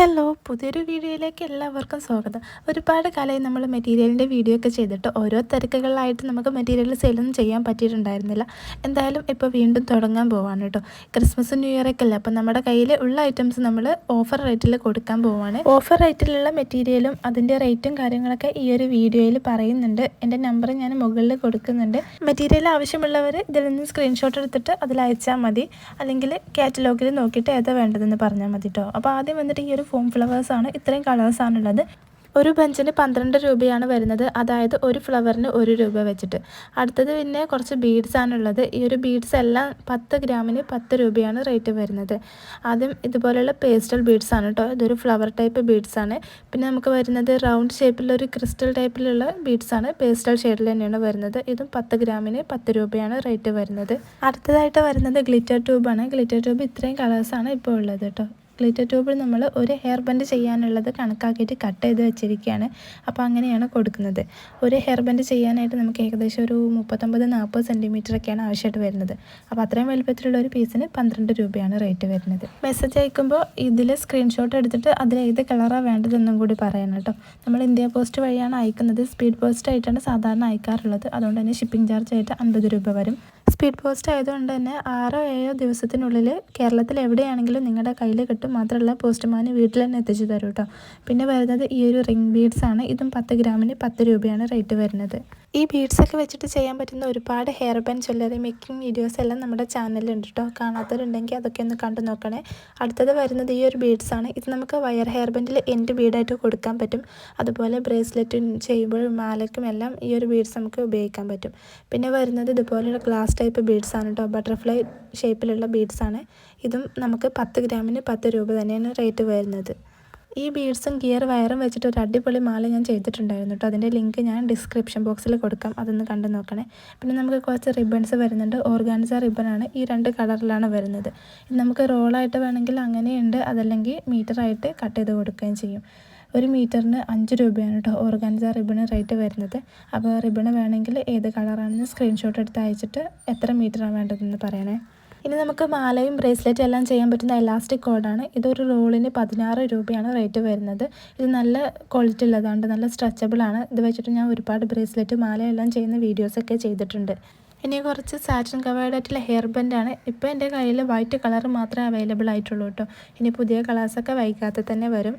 Hello പുതിയൊരു വീഡിയോയിലേക്ക് എല്ലാവർക്കും സ്വാഗതം. ഒരുപാട് കാലമായി നമ്മൾ മെറ്റീരിയലിന്റെ വീഡിയോ ഒക്കെ ചെയ്തിട്ട് ഓരോ തിരക്കുകളിലായിട്ട് നമുക്ക് മെറ്റീരിയൽ സെയിലൊന്നും ചെയ്യാൻ പറ്റിയിട്ടുണ്ടായിരുന്നില്ല. എന്തായാലും ഇപ്പോൾ വീണ്ടും തുടങ്ങാൻ പോവാണ് കേട്ടോ. ക്രിസ്മസ് ന്യൂ ഇയർ ഒക്കെ അല്ലേ? അപ്പോൾ നമ്മുടെ കയ്യിൽ ഉള്ള ഐറ്റംസ് നമ്മൾ ഓഫർ റേറ്റിൽ കൊടുക്കാൻ പോവാണ്. ഓഫർ റേറ്റിലുള്ള മെറ്റീരിയലും അതിന്റെ റേറ്റും കാര്യങ്ങളൊക്കെ ഈ ഒരു വീഡിയോയിൽ പറയുന്നുണ്ട്. എന്റെ നമ്പർ ഞാൻ മുകളിൽ കൊടുക്കുന്നുണ്ട്. മെറ്റീരിയൽ ആവശ്യമുള്ളവർ ഇതിൽ നിന്ന് സ്ക്രീൻഷോട്ട് എടുത്തിട്ട് അതിൽ അയച്ചാൽ മതി. അല്ലെങ്കിൽ കാറ്റലോഗിൽ നോക്കിയിട്ട് ഏതാ വേണ്ടതെന്ന് പറഞ്ഞാൽ മതി കേട്ടോ. അപ്പോൾ ആദ്യം വന്നിട്ട് ഈ ഒരു ഫോം ഫ്ലവേഴ്സാണ് ഇത്രയും കളേഴ്സാണുള്ളത് ഒരു ബഞ്ചിന് പന്ത്രണ്ട് രൂപയാണ് വരുന്നത്. അതായത് ഒരു ഫ്ലവറിന് ഒരു രൂപ വെച്ചിട്ട്. അടുത്തത് പിന്നെ കുറച്ച് ബീഡ്സ് ആണുള്ളത് ഈ ഒരു ബീഡ്സ് എല്ലാം പത്ത് ഗ്രാമിന് പത്ത് രൂപയാണ് റേറ്റ് വരുന്നത്. ആദ്യം ഇതുപോലെയുള്ള പേസ്റ്റൽ ബീഡ്സ് ആണ് കേട്ടോ ഇതൊരു ഫ്ലവർ ടൈപ്പ് ബീഡ്സ് ആണ്. പിന്നെ നമുക്ക് വരുന്നത് റൗണ്ട് ഷേപ്പിലൊരു ക്രിസ്റ്റൽ ടൈപ്പിലുള്ള ബീഡ്സ് ആണ്. പേസ്റ്റൽ ഷെയ്ഡിൽ തന്നെയാണ് വരുന്നത്. ഇതും പത്ത് ഗ്രാമിന് പത്ത് രൂപയാണ് റേറ്റ് വരുന്നത്. അടുത്തതായിട്ട് വരുന്നത് ഗ്ലിറ്റർ ട്യൂബാണ് ഗ്ലിറ്റർ ട്യൂബ് ഇത്രയും കളേഴ്സാണ് ഇപ്പോൾ ഉള്ളത് കേട്ടോ ഗ്ലിറ്റർ ട്യൂബിൽ നമ്മൾ ഒരു ഹെയർ ബൻഡ് ചെയ്യാനുള്ളത് കണക്കാക്കിയിട്ട് കട്ട് ചെയ്ത് വെച്ചിരിക്കുകയാണ്. അപ്പോൾ അങ്ങനെയാണ് കൊടുക്കുന്നത്. ഒരു ഹെയർ ബൻഡ് ചെയ്യാനായിട്ട് നമുക്ക് ഏകദേശം ഒരു മുപ്പത്തൊമ്പത് നാൽപ്പത് സെന്റിമീറ്റർ ഒക്കെയാണ് ആവശ്യമായിട്ട് വരുന്നത്. അപ്പോൾ അത്രയും വലുപ്പത്തിലുള്ള ഒരു പീസിന് പന്ത്രണ്ട് രൂപയാണ് റേറ്റ് വരുന്നത്. മെസ്സേജ് അയക്കുമ്പോൾ ഇതിൽ സ്ക്രീൻഷോട്ട് എടുത്തിട്ട് അതിൽ ഏത് കളറാണ് വേണ്ടതെന്നും കൂടി പറയണം കേട്ടോ. നമ്മൾ ഇന്ത്യ പോസ്റ്റ് വഴിയാണ് അയക്കുന്നത്. സ്പീഡ് പോസ്റ്റ് ആയിട്ടാണ് സാധാരണ അയക്കാറുള്ളത്. അതുകൊണ്ട് തന്നെ ഷിപ്പിംഗ് ചാർജ് ആയിട്ട് അൻപത് രൂപ വരും. സ്പീഡ് പോസ്റ്റ് ആയതുകൊണ്ട് തന്നെ ആറോ ഏഴോ ദിവസത്തിനുള്ളിൽ കേരളത്തിൽ എവിടെയാണെങ്കിലും നിങ്ങളുടെ കയ്യിൽ മാത്രമല്ല പോസ്റ്റ്മാൻ വീട്ടിൽ തന്നെ എത്തിച്ചു തരും കേട്ടോ പിന്നെ വരുന്നത് ഈ ഒരു റിംഗ് ബീഡ്സ് ആണ് ഇതും പത്ത് ഗ്രാമിന് പത്ത് രൂപയാണ് റേറ്റ് വരുന്നത്. ഈ ബീഡ്സൊക്കെ വെച്ചിട്ട് ചെയ്യാൻ പറ്റുന്ന ഒരുപാട് hair band jewellery making videos എല്ലാം നമ്മുടെ ചാനലിലുണ്ട് കേട്ടോ കാണാത്തവരുണ്ടെങ്കിൽ അതൊക്കെ ഒന്ന് കണ്ടു നോക്കണേ. അടുത്തത് വരുന്നത് ഈ ഒരു ബീഡ്സാണ് ഇത് നമുക്ക് വയർ ഹെയർ ബാൻഡിൽ എൻഡ് ബീഡായിട്ട് കൊടുക്കാൻ പറ്റും. അതുപോലെ ബ്രേസ്ലെറ്റ് ചെയ്യുമ്പോഴും മാലയ്ക്കും എല്ലാം ഈ ഒരു ബീഡ്സ് നമുക്ക് ഉപയോഗിക്കാൻ പറ്റും. പിന്നെ വരുന്നത് ഇതുപോലെയുള്ള ഗ്ലാസ് ടൈപ്പ് ബീഡ്സാണ് കേട്ടോ ബട്ടർഫ്ലൈ ഷേപ്പിലുള്ള ബീഡ്സാണ് ഇതും നമുക്ക് പത്ത് ഗ്രാമിന് പത്ത് രൂപ തന്നെയാണ് റേറ്റ് വരുന്നത്. ഈ ബീഡ്സും ഗിയർ വയറും വെച്ചിട്ട് ഒരു അടിപൊളി മാല ഞാൻ ചെയ്തിട്ടുണ്ടായിരുന്നു കേട്ടോ. അതിന്റെ ലിങ്ക് ഞാൻ ഡിസ്ക്രിപ്ഷൻ ബോക്സിൽ കൊടുക്കാം. അതൊന്ന് കണ്ടു നോക്കണേ. പിന്നെ നമുക്ക് കുറച്ച് റിബൺസ് വരുന്നുണ്ട്. ഓർഗാൻസ റിബണാണ് ഈ രണ്ട് കളറിലാണ് വരുന്നത്. നമുക്ക് റോളായിട്ട് വേണമെങ്കിൽ അങ്ങനെയുണ്ട്. അതല്ലെങ്കിൽ മീറ്ററായിട്ട് കട്ട് ചെയ്ത് കൊടുക്കുകയും ചെയ്യും. ഒരു മീറ്ററിന് അഞ്ച് രൂപയാണ് കേട്ടോ ഓർഗാൻസ റിബണ് റേറ്റ് വരുന്നത്. അപ്പോൾ റിബണ് വേണമെങ്കിൽ ഏത് കളറാണെന്ന് സ്ക്രീൻഷോട്ട് എടുത്ത് അയച്ചിട്ട് എത്ര മീറ്ററാണ് വേണ്ടതെന്ന് പറയണേ. ഇനി നമുക്ക് മാലയും ബ്രേസ്ലെറ്റും എല്ലാം ചെയ്യാൻ പറ്റുന്ന എലാസ്റ്റിക് കോഡാണ് ഇതൊരു റോളിന് പതിനാറ് രൂപയാണ് റേറ്റ് വരുന്നത്. ഇത് നല്ല ക്വാളിറ്റി ഉള്ളതാണ് നല്ല സ്ട്രെച്ചബിൾ ആണ്. ഇത് വെച്ചിട്ട് ഞാൻ ഒരുപാട് ബ്രേസ്ലെറ്റ് മാലയെല്ലാം ചെയ്യുന്ന വീഡിയോസൊക്കെ ചെയ്തിട്ടുണ്ട്. ഇനി കുറച്ച് സാറ്റിൻ കവേർഡ് ആയിട്ടുള്ള ഹെയർ ബൻഡാണ് ഇപ്പോൾ എന്റെ കയ്യിൽ വൈറ്റ് കളർ മാത്രമേ അവൈലബിൾ ആയിട്ടുള്ളൂ കേട്ടോ ഇനി പുതിയ കളേഴ്സൊക്കെ വൈകാതെ തന്നെ വരും.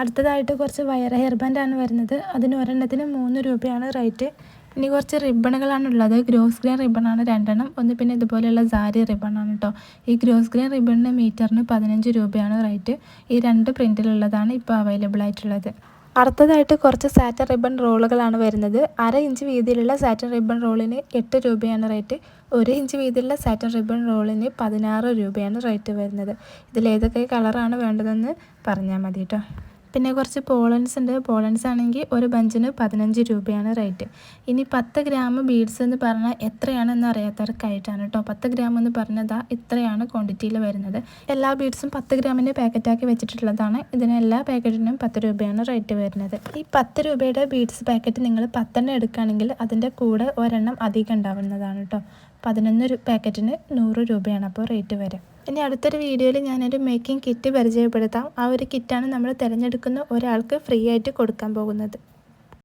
അടുത്തതായിട്ട് കുറച്ച് വയർ ഹെയർ ബാൻഡാണ് വരുന്നത്. അതിന് ഒരെണ്ണത്തിന് മൂന്ന് രൂപയാണ് റേറ്റ് ഇനി കുറച്ച് റിബണുകളാണ് ഉള്ളത്. ഗ്രോസ് ഗ്രീൻ റിബണാണ് രണ്ടെണ്ണം. ഒന്ന് പിന്നെ ഇതുപോലെയുള്ള സാരി റിബണാണ് കേട്ടോ ഈ ഗ്രോസ് ഗ്രീൻ റിബണിന് മീറ്ററിന് പതിനഞ്ച് രൂപയാണ് റേറ്റ് ഈ രണ്ട് പ്രിന്റിലുള്ളതാണ് ഇപ്പോൾ അവൈലബിൾ ആയിട്ടുള്ളത്. അടുത്തതായിട്ട് കുറച്ച് സാറ്റൻ റിബൺ റോളുകളാണ് വരുന്നത്. അര ഇഞ്ച് വീതിയിലുള്ള സാറ്റൻ റിബൺ റോളിന് എട്ട് രൂപയാണ് റേറ്റ് ഒരു ഇഞ്ച് വീതിയിലുള്ള സാറ്റൻ റിബൺ റോളിന് പതിനാറ് രൂപയാണ് റേറ്റ് വരുന്നത്. ഇതിലേതൊക്കെ കളറാണ് വേണ്ടതെന്ന് പറഞ്ഞാൽ മതി കേട്ടോ പിന്നെ കുറച്ച് പോളൻസ് ഉണ്ട്. പോളൻസ് ആണെങ്കിൽ ഒരു ബഞ്ചിന് പതിനഞ്ച് രൂപയാണ് റേറ്റ്. ഇനി പത്ത് ഗ്രാം ബീഡ്സ് എന്ന് പറഞ്ഞാൽ എത്രയാണെന്ന് അറിയാത്തവർക്കായിട്ടാണ് കേട്ടോ. പത്ത് ഗ്രാം എന്ന് പറഞ്ഞതാ ഇത്രയാണ് ക്വാണ്ടിറ്റിയിൽ വരുന്നത്. എല്ലാ ബീഡ്സും പത്ത് ഗ്രാമിന്റെ പാക്കറ്റാക്കി വെച്ചിട്ടുള്ളതാണ്. ഇതിന് എല്ലാ പാക്കറ്റിനും പത്ത് രൂപയാണ് റേറ്റ് വരുന്നത്. ഈ പത്ത് രൂപയുടെ ബീഡ്സ് പാക്കറ്റ് നിങ്ങൾ പത്തെണ്ണം എടുക്കുകയാണെങ്കിൽ അതിന്റെ കൂടെ ഒരെണ്ണം അധികം ഉണ്ടാവുന്നതാണ് കേട്ടോ. പതിനൊന്ന് പാക്കറ്റിന് നൂറ് രൂപയാണ് അപ്പോൾ റേറ്റ് വരും ഇനി അടുത്തൊരു വീഡിയോയിൽ ഞാനൊരു മേക്കിംഗ് കിറ്റ് പരിചയപ്പെടുത്താം. ആ ഒരു കിറ്റാണ് നമ്മൾ തിരഞ്ഞെടുക്കുന്ന ഒരാൾക്ക് ഫ്രീ ആയിട്ട് കൊടുക്കാൻ പോകുന്നത്.